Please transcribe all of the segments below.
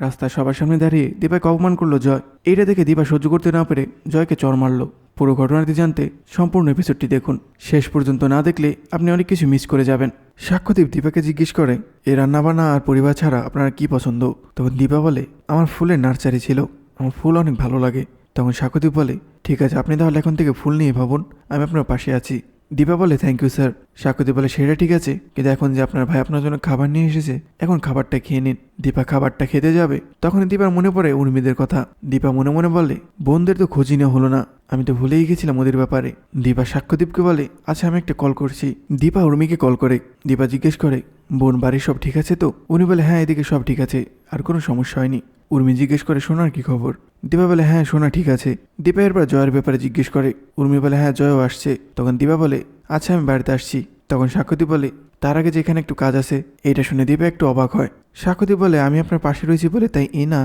রাস্তায় সবার সামনে দাঁড়িয়ে দীপাকে অপমান করল জয়। এইটা দেখে দীপা সহ্য করতে না পেরে জয়কে চর মারলো। পুরো ঘটনাটি জানতে সম্পূর্ণ এপিসোডটি দেখুন। শেষ পর্যন্ত না দেখলে আপনি অনেক কিছু মিস করে যাবেন। সাক্ষ্যদীপ দীপাকে জিজ্ঞেস করে এই রান্নাবান্না আর পরিবার ছাড়া আপনার কি পছন্দ? তখন দীপা বলে, আমার ফুলের নার্সারি ছিল। আমার ফুল অনেক ভালো লাগে। তখন সাক্ষ্যদীপ বলে, ঠিক আছে, আপনি তাহলে এখন থেকে ফুল নিয়ে ভাবুন। আমি আপনার পাশে আছি। দীপা বলে থ্যাংক ইউ স্যার সাক্ষ্যদীপ বলে, সেটা ঠিক আছে, কিন্তু এখন যে আপনার ভাই আপনার জন্য খাবার নিয়ে এসেছে, এখন খাবারটা খেয়ে নিন। দীপা খাবারটা খেতে যাবে। তখন দীপার মনে পড়ে উর্মিদের কথা। দীপা মনে মনে বলে বোনদের তো খোঁজই নেওয়া হলো না। আমি তো ভুলেই গেছিলাম ওদের ব্যাপারে। দীপা সাক্ষ্যদীপকে বলে আচ্ছা আমি একটা কল করছি। দীপা উর্মিকে কল করে। দীপা জিজ্ঞেস করে, বোন, বাড়ির সব ঠিক আছে তো? উনি বলে হ্যাঁ এদিকে সব ঠিক আছে, আর কোনো সমস্যা হয়নি। উর্মি জিজ্ঞেস করে, সোনার কি খবর? দীপা বলে হ্যাঁ সোনা ঠিক আছে। দীপা এরপর জয়ের ব্যাপারে জিজ্ঞেস করে। উর্মি বলে হ্যাঁ জয়ও আসছে। তখন দীপা বলে আচ্ছা আমি বাড়িতে আসছি। তখন সাক্ষ্যদীপ বলে, তার আগে যেখানে একটু কাজ আছে এটা শুনে দীপা একটু অবাক হয়। সাক্ষ্যদীপ বলে, আমি আপনার পাশে রয়েছি বলে, তাই এ না,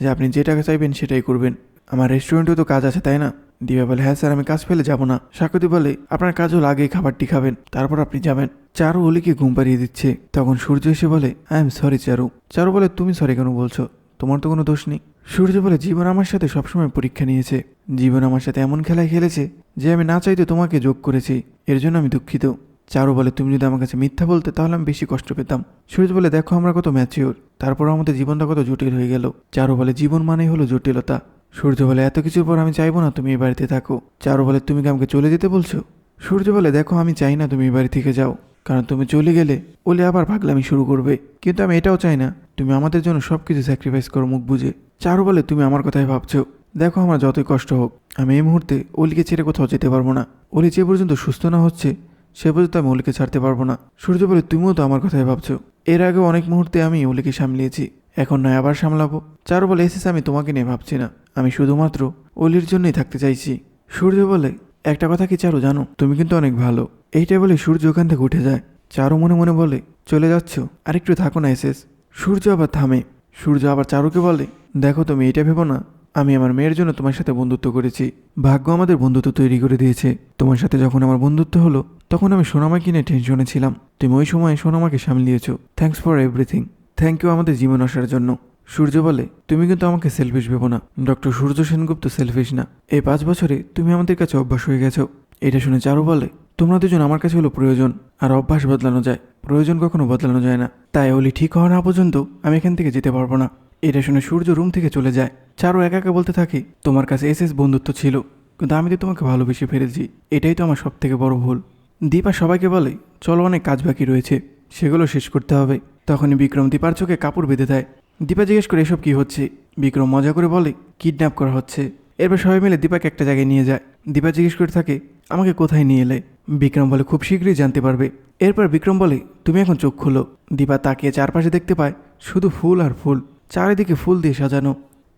যে আপনি যে টাকা চাইবেন সেটাই করবেন। আমার রেস্টুরেন্টেও তো কাজ আছে, তাই না? দিবা বলে হ্যাঁ স্যার, আমি কাজ ফেলে যাব না। সাকুতি বলে, আপনার কাজ হল আগেই খাবারটি খাবেন, তারপর আপনি যাবেন। চারু অলিকে ঘুম পাড়িয়ে দিচ্ছে। তখন সূর্য এসে বলে, I am sorry Charu. Charu বলে, তুমি সরি কেন বলছো? তোমার তো কোনো দোষ নেই। সূর্য বলে, জীবন আমার সাথে সবসময় পরীক্ষা নিয়েছে। জীবন আমার সাথে এমন খেলায় খেলেছে যে আমি না চাইতে তোমাকে যোগ করেছি। এর জন্য আমি দুঃখিত। চারু বলে, তুমি যদি আমার কাছে মিথ্যা বলতে, তাহলে আমি বেশি কষ্ট পেতাম। সূর্য বলে, দেখো আমরা কত ম্যাচিওর তারপর আমাদের জীবনটা কত জটিল হয়ে গেল। চারু বলে, জীবন মানেই হলো জটিলতা। সূর্য বলে, এত কিছুর পর আমি চাইব না তুমি এই বাড়িতে থাকো। চারু বলে, তুমি কি আমাকে চলে যেতে বলছো? সূর্য বলে, দেখো, আমি চাই না তুমি এই বাড়ি থেকে যাও। কারণ তুমি চলে গেলে ওলে আবার ভাগলামি শুরু করবে। কিন্তু আমি এটাও চাই না। তুমি আমাদের জন্য সব কিছু স্যাক্রিফাইস করো মুখ বুঝে চারু বলে, তুমি আমার কথাই ভাবছ। দেখো, আমার যতই কষ্ট হোক, আমি এই মুহূর্তে অলিকে ছেড়ে কোথাও যেতে পারব না। অলি যে পর্যন্ত সুস্থ না হচ্ছে, সে পর্যন্ত আমি অলিকে ছাড়তে পারব না। সূর্য বলে, তুমিও তো আমার কথাই ভাবছ। এর আগে অনেক মুহূর্তে আমি অলিকে সামলিয়েছি। এখন নয়, আবার সামলাবো। চারু বলে, এসেছে, আমি তোমাকে নিয়ে ভাবছি না। আমি শুধুমাত্র অলির জন্যই থাকতে চাইছি। সূর্য বলে, একটা কথা কি চারু জানো? তুমি কিন্তু অনেক ভালো। এইটা বলে সূর্য ওখান থেকে উঠে যায়। চারু মনে মনে বলে, চলে যাচ্ছ? আরেকটু থাকো না এসেস সূর্য আবার থামে। সূর্য আবার চারুকে বলে, দেখো তুমি এটা ভেবো না। আমি আমার মেয়ের জন্য তোমার সাথে বন্ধুত্ব করেছি। ভাগ্য আমাদের বন্ধুত্ব তৈরি করে দিয়েছে। তোমার সাথে যখন আমার বন্ধুত্ব হলো, তখন আমি সোনামাকে নিয়ে টেনশনে ছিলাম। তুমি ওই সময় সোনামাকে সামলিয়েছ। Thanks for everything. Thank you আমাদের জীবন আসার জন্য। সূর্য বলে, তুমি কিন্তু আমাকে সেলফিশ ভেবো না। ডক্টর সূর্য সেনগুপ্ত সেলফিশ না। এই পাঁচ বছরে তুমি আমাদের কাছে অভ্যাস হয়ে গেছো। এটা শুনে চারু বলে, তোমরা দুজন আমার কাছে হলো প্রয়োজন। আর অভ্যাস বদলানো যায়। প্রয়োজন কখনো বদলানো যায় না। তাই ওলি ঠিক হওয়া না পর্যন্ত আমি এখান থেকে যেতে পারব না। এটা শুনে সূর্য রুম থেকে চলে যায়। চারু একা একা বলতে থাকে, তোমার কাছে এস এস বন্ধুত্ব ছিল, কিন্তু আমি তো তোমাকে ভালোবেসে ফেলেছি। এটাই তো আমার সব থেকে বড় ভুল। দীপা সবাইকে বলে, চলো অনেক কাজ বাকি রয়েছে। সেগুলো শেষ করতে হবে। তখনই বিক্রম দীপার চোখে কাপড় বেঁধে দেয়। দীপা জিজ্ঞেস করে, এসব কি হচ্ছে? বিক্রম মজা করে বলে, কিডন্যাপ করা হচ্ছে। এরপর সবাই মিলে দীপাকে একটা জায়গায় নিয়ে যায়। দীপা জিজ্ঞেস করে থাকে, আমাকে কোথায় নিয়ে এলে? বিক্রম বলে, খুব শীঘ্রই জানতে পারবে। এরপর বিক্রম বলে, তুমি এখন চোখ খুলো। দীপা তাকিয়ে চারপাশে দেখতে পায়, শুধু ফুল আর ফুল, চারিদিকে ফুল দিয়ে সাজানো।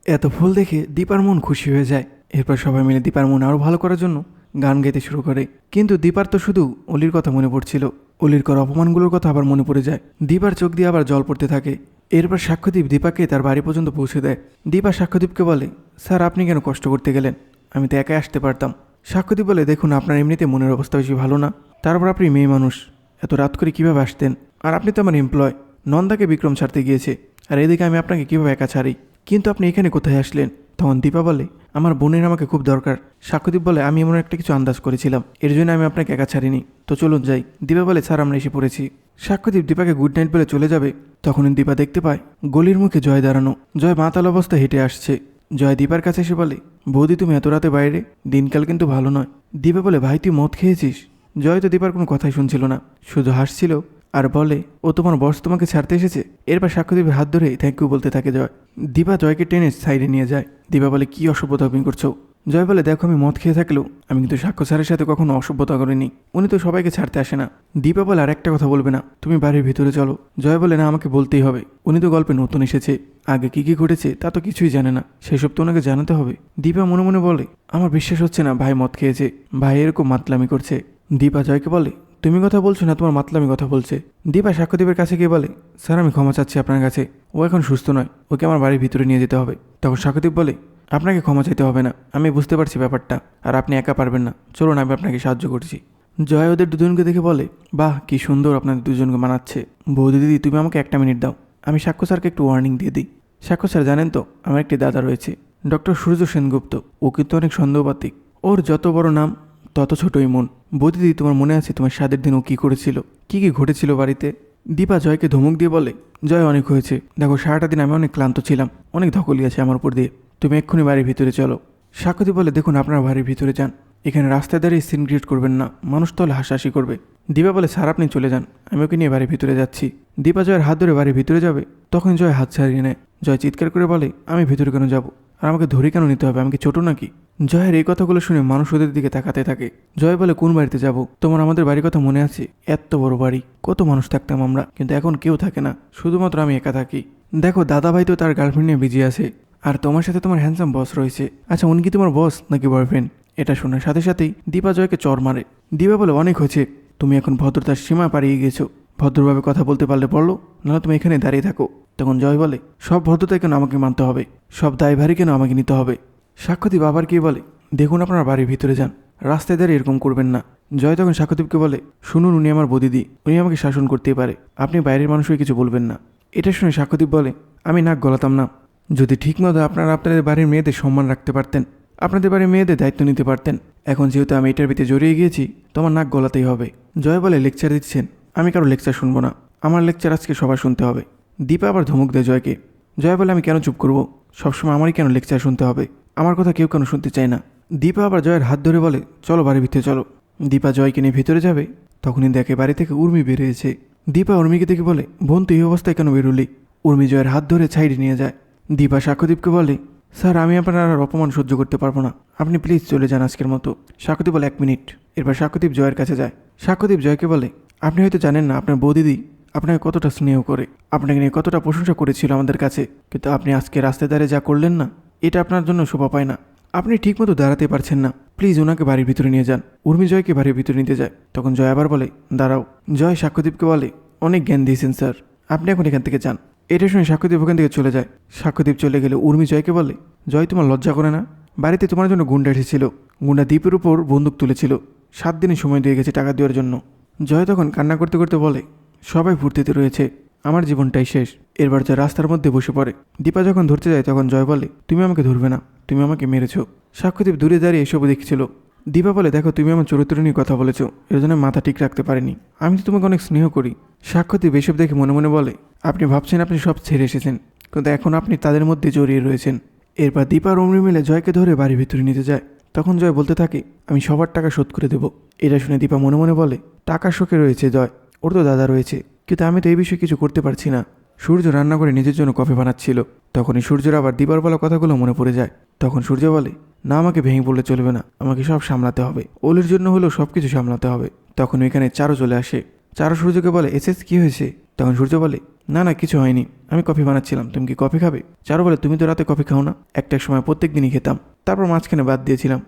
এত ফুল দেখে দীপার মন খুশি হয়ে যায়। এরপর সবাই মিলে দীপার মন আরও ভালো করার জন্য গান গাইতে শুরু করে। কিন্তু দীপার তো শুধু অলির কথা মনে পড়ছিল। অলির করা অপমানগুলোর কথা আবার মনে পড়ে যায়। দীপার চোখ দিয়ে আবার জল পড়তে থাকে। এরপর সাক্ষ্যদীপ দীপাকে তার বাড়ি পর্যন্ত পৌঁছে দেয়। দীপা সাক্ষ্যদীপকে বলে, স্যার, আপনি কেন কষ্ট করতে গেলেন? আমি তো একাই আসতে পারতাম। সাক্ষ্যদীপ বলে, দেখুন, আপনার এমনিতে মনের অবস্থা বেশি ভালো না। তারপর আপনি মেয়ে মানুষ। এত রাত করে কীভাবে আসতেন? আর আপনি তো আমার এমপ্লয় নন্দাকে বিক্রম ছাড়তে গিয়েছে। আর এদিকে আমি আপনাকে কীভাবে একা ছাড়ি? কিন্তু আপনি এখানে কোথায় আসলেন? তখন দীপা বলে আমার বোনের আমাকে খুব দরকার। সাক্ষ্যদীপ বলে, আমি এমন একটা কিছু আন্দাজ করেছিলাম। এর জন্য আমি আপনাকে একা ছাড়িনি। তো চলুন যাই। দীপা বলে, স্যার, আমরা এসে পড়েছি। সাক্ষ্যদীপ দীপাকে গুড নাইট বলে চলে যাবে। তখনই দীপা দেখতে পায়, গলির মুখে জয় দাঁড়ানো। জয় মাতাল অবস্থায় হেঁটে আসছে। জয় দীপার কাছে এসে বলে, বৌদি, তুমি এত রাতে বাইরে? দিনকাল কিন্তু ভালো নয়। দীপা বলে, ভাই, তুই মদ খেয়েছিস? জয় তো দীপার কোনো কথাই শুনছিল না। শুধু হাসছিল আর বলে, ও তোমার বস তোমাকে ছাড়তে এসেছে? এরপর সাক্ষ্য সাক্ষ্যদীপের হাত ধরে থ্যাংক ইউ বলতে থাকে জয়। দীপা জয়কে টেনে সাইডে নিয়ে যায়। দীপা বলে, কী অসভ্যতা তুমি করছ? জয় বলে, দেখো, আমি মদ খেয়ে থাকলেও আমি কিন্তু সাক্ষ্য স্যারের সাথে কখনো অসভ্যতা করিনি। উনি তো সবাইকে ছাড়তে আসে না। দীপা বলে, আর একটা কথা বলবে না। তুমি বাড়ির ভিতরে চলো। জয় বলে, না, আমাকে বলতেই হবে। উনি তো গল্পে নতুন এসেছে। আগে কি কি ঘটেছে তা তো কিছুই জানে না। সেসব তো ওনাকে জানাতে হবে। দীপা মনে মনে বলে, আমার বিশ্বাস হচ্ছে না ভাই মদ খেয়েছে। ভাই এরকম মাতলামি করছে। দীপা জয়কে বলে তুমি কথা বলছো না, তোমার মাতলামি কথা বলছে। দীপা সাক্ষ্যদীপের কাছে গিয়ে বলে, স্যার, আমি ক্ষমা চাচ্ছি আপনার কাছে। ও এখন সুস্থ নয়, ওকে আমার বাড়ির ভিতরে নিয়ে যেতে হবে। তখন সাক্ষ্যদীপ বলে, আপনাকে ক্ষমা চাইতে হবে না, আমি বুঝতে পারছি ব্যাপারটা, আর আপনি একা পারবেন না। চলুন, আমি আপনাকে সাহায্য করছি। জয় ওদের দুজনকে দেখে বলে, বাহ, কি সুন্দর আপনাদের দুজনকে মানাচ্ছে। বৌদি দিদি, তুমি আমাকে একটা মিনিট দাও। আমি সাক্ষ্য স্যারকে একটু ওয়ার্নিং দিয়ে দিই। সাক্ষ্য স্যার, জানেন তো, আমার একটি দাদা রয়েছে, ডক্টর সূর্য সেনগুপ্ত। ও কিন্তু অনেক সন্দেহবাতিক ওর যত বড় নাম, তত ছোটই মন। বৌদিদি তোমার মনে আছে তোমার স্বাদের দিন ও কী করেছিল? কী কী ঘটেছিল বাড়িতে? দীপা জয়কে ধমক দিয়ে বলে, জয় অনেক হয়েছে। দেখো, সারাটা দিন আমি অনেক ক্লান্ত ছিলাম। অনেক ধকলি আছে আমার উপর দিয়ে। তুমি এক্ষুনি বাড়ির ভিতরে চলো। সাক্ষতী বলে, দেখুন, আপনারা বাড়ির ভিতরে যান। এখানে রাস্তায় দাঁড়িয়ে সিন ক্রিয়েট করবেন না। মানুষ তাহলে হাসাহাসি করবে। দীপা বলে, স্যার, আপনি চলে যান। আমি ওকে নিয়ে বাড়ির ভিতরে যাচ্ছি। দীপা জয়ের হাত ধরে বাড়ির ভিতরে যাবে তখন জয় হাত ছাড়িয়ে নেয়। জয় চিৎকার করে বলে, আমি ভিতরে কেন যাব? আর আমাকে ধরে কেন নিতে হবে? আমি কি ছোট নাকি? জয়ের এই কথাগুলো শুনে মানুষ ওদের দিকে তাকাতে থাকে। জয় বলে, কোন বাড়িতে যাব? তোমার আমাদের বাড়ির কথা মনে আছে? এত বড় বাড়ি। কত মানুষ থাকতাম আমরা, কিন্তু এখন কেউ থাকে না। শুধুমাত্র আমি একা থাকি। দেখো দাদা ভাই তো তার গার্লফ্রেন্ড নিয়ে বিজি আছে। আর তোমার সাথে তোমার হ্যান্ডসাম বস রয়েছে। আচ্ছা উনি কি তোমার বস নাকি বয়ফ্রেন্ড এটা শোনার সাথে সাথেই দীপা জয়কে চর মারে। দীপা বলে, অনেক হয়েছে। তুমি এখন ভদ্রতার সীমা পাড়িয়ে গেছো। ভদ্রভাবে কথা বলতে পারলে বলল নাহলে তুমি এখানে দাঁড়িয়ে থাকো। তখন জয় বলে, সব ভদ্রতায় কেন আমাকে মানতে হবে? সব দায়ভারই কেন আমাকে নিতে হবে? সাক্ষ্যদীপ আবার কি বলে, দেখুন আপনার বাড়ির ভিতরে যান, রাস্তায় দাঁড়িয়ে এরকম করবেন না। জয় তখন সাক্ষ্যদীপকে বলে, শুনুন, উনি আমার বদিদি, উনি আমাকে শাসন করতেই পারে, আপনি বাইরের মানুষকে কিছু বলবেন না। এটা শুনে সাক্ষ্যদীপ বলে, আমি নাক গলাতাম না। যদি ঠিকমতো আপনারা আপনাদের বাড়ির মেয়েদের সম্মান রাখতে পারতেন, আপনাদের বাড়ির মেয়েদের দায়িত্ব নিতে পারতেন, এখন যেহেতু আমি এটার ভিতরে জড়িয়ে গিয়েছি, তোমার নাক গলাতেই হবে। জয় বলে, লেকচার দিচ্ছেন, আমি কারও লেকচার শুনব না, আমার লেকচার আজকে সবার শুনতে হবে। দীপা আবার ধমক দেয় জয়কে। জয় বলে, আমি কেন চুপ করব? সবসময় আমারই কেন লেকচার শুনতে হবে? আমার কথা কেউ কেন শুনতে চায় না? দীপা আবার জয়ের হাত ধরে বলে, চলো বাড়ির ভিতরে চলো। দীপা জয়কে নিয়ে ভিতরে যাবে। তখনই দেখে বাড়ি থেকে উর্মি বেরিয়েছে দীপা উর্মিকে দেখে বলে, বোন, তুই এই অবস্থায় কেন বেরোলি? উর্মি জয়ের হাত ধরে ছাইডে নিয়ে যায়। দীপা সাক্ষ্যদীপকে বলে, স্যার, আমি আপনার আর অপমান সহ্য করতে পারব না। আপনি প্লিজ চলে যান আজকের মতো। সাক্ষ্যদীপ বলে, এক মিনিট। এরপর সাক্ষ্যদীপ জয়ের কাছে যায়। সাক্ষ্যদীপ জয়কে বলে, আপনি হয়তো জানেন না, আপনার বৌদিদি আপনাকে কতটা স্নেহ করে, আপনাকে নিয়ে কতটা প্রশংসা করেছিল আমাদের কাছে, কিন্তু আপনি আজকে রাস্তায় দাঁড়িয়ে যা করলেন না, এটা আপনার জন্য শোভা পায় না। আপনি ঠিকমতো দাঁড়াতে পারছেন না। প্লিজ ওনাকে বাড়ির ভিতরে নিয়ে যান। উর্মি জয়কে বাড়ির ভিতরে নিতে যায়। তখন জয় আবার বলে, দাঁড়াও, জয় সাক্ষ্যদীপকে বলে, অনেক জ্ঞান দিয়েছেন স্যার। আপনি এখন এখান থেকে যান এটা শুনে সাক্ষ্যদীপ ওখান থেকে চলে যায়। সাক্ষ্যদীপ চলে গেলে উর্মি জয়কে বলে, জয় তোমার লজ্জা করে না। বাড়িতে তোমার জন্য গুন্ডা এসেছিল। গুন্ডা দ্বীপের উপর বন্দুক তুলেছিল। সাত দিনের সময় দিয়ে গেছে টাকা দেওয়ার জন্য। জয় তখন কান্না করতে করতে বলে সবাই ফুর্তিতে রয়েছে। আমার জীবনটাই শেষ। এরবার যা রাস্তার মধ্যে বসে পড়ে। দীপা যখন ধরতে যায়, তখন জয় বলে, তুমি আমাকে ধরবে না। তুমি আমাকে মেরেছ। সাক্ষ্যদীপ দূরে দাঁড়িয়ে এসবও দেখছিল। দীপা বলে, দেখো, তুমি আমার চরিত্র নিয়ে কথা বলেছ। এর জন্য মাথা ঠিক রাখতে পারিনি। আমি তো তোমাকে অনেক স্নেহ করি। সাক্ষ্যদীপ এসব দেখে মনে মনে বলে, আপনি ভাবছেন আপনি সব ছেড়ে এসেছেন, কিন্তু এখন আপনি তাদের মধ্যে জড়িয়ে রয়েছেন। এরপর দীপা আর অমরি মিলে জয়কে ধরে বাড়ির ভিতরে নিতে যায়। তখন জয় বলতে থাকে, আমি সবার টাকা শোধ করে দেবো। এটা শুনে দীপা মনে মনে বলে, টাকা শোকে রয়েছে, জয়। ওর তো দাদা রয়েছে, কিন্তু আমি তো এই বিষয়ে কিছু করতে পারছি না। সূর্য রান্না করে নিজের জন্য কফি বানাচ্ছিল। তখনই সূর্যের আবার দিবার বলা কথাগুলো মনে পড়ে যায়। তখন সূর্য বলে, না, আমাকে ভেঙে পড়লে চলবে না। আমাকে সব সামলাতে হবে। ওলের জন্য হলেও সব কিছু সামলাতে হবে। তখন ওইখানে চারও চলে আসে। চারও সূর্যকে বলে এসএস কি হয়েছে? তখন সূর্য বলে, না না, কিছু হয়নি। আমি কফি বানাচ্ছিলাম। তুমি কি কফি খাবে? চারু বলে, তুমি তো রাতে কফি খাও না। একটা সময় প্রত্যেক দিনই খেতাম। তারপর মাঝখানে বাদ দিয়েছিলাম।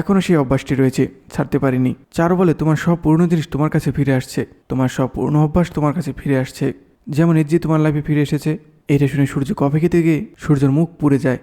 এখনও সেই অভ্যাসটি রয়েছে, ছাড়তে পারিনি। চার বলে, তোমার সব পুরনো জিনিস তোমার কাছে ফিরে আসছে। তোমার সব পুরনো অভ্যাস তোমার কাছে ফিরে আসছে। যেমন এজি তোমার লাইফে ফিরে এসেছে, এটা শুনে সূর্য কফে খেতে গিয়ে সূর্যের মুখ পুড়ে যায়।